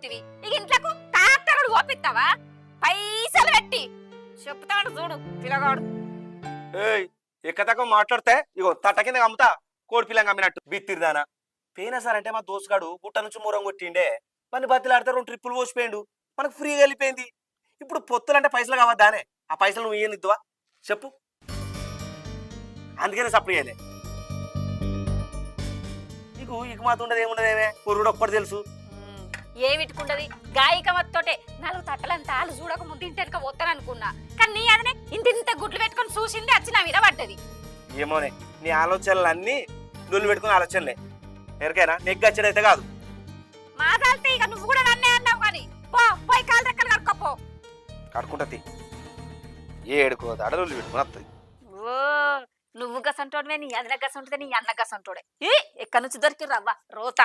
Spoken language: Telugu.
పోతివి. ఇక ఇంట్లోకు ట్రాక్టర్ ఓపిస్తావా? పైసలు పెట్టి. చెప్తాడు చూడు పిల్లగాడు ఏయ్ ఎక్కదాకా మాట్లాడితే ఇగో తట్ట కింద అమ్ముతా కోడి పిల్లంగా అమ్మినట్టు బిత్తిరిదానా పోయినా సార్ అంటే మా దోసుగాడు గుట్ట నుంచి మూరం కొట్టిండే. మన బతిలాడితే రెండు ట్రిప్పులు పోసిపోయిండు. మనకు ఫ్రీగా వెళ్ళిపోయింది. ఇప్పుడు పొత్తులంటే పైసలు కావద్దానే. ఆ పైసలు నువ్వు ఇయ్యనిద్దువా? చెప్పు. అందుకనే సప్లై చేయలే. నీకు ఇక మాత్రం ఉండదు ఏముండదేమే పురుడు ఒక్కటి తెలుసు. ఏమిటికుండది? గాయకమత్తోటే నాలుగు తట్టలంతా ఆలు చూడక ముందు ఇంటెనక పోతాను అనుకున్నా కానీ నీ అదనే ఇంత ఇంత గుడ్లు పెట్టుకొని చూసింది వచ్చి నా మీద పడ్డది. ఏమోనే నీ ఆలోచనలు అన్నీ నువ్వు పెట్టుకున్న ఆలోచనలే. ఎరికైనా నెగ్గచ్చడైతే కాదు. మాదాలితే ఇక నువ్వు కూడా నన్నే అన్నావు కానీ. పో పోయి కాలు రెక్కలు కడుక్కోపో కడుకుంటది ఏడుకో అడలు పెట్టుకుని వస్తుంది ఓ నువ్వు గసంటోడివే నీ అన్న గసంటుదే నీ అన్న గసంటోడే. ఏ ఎక్కడి నుంచి దొరికి రవ్వ రోత.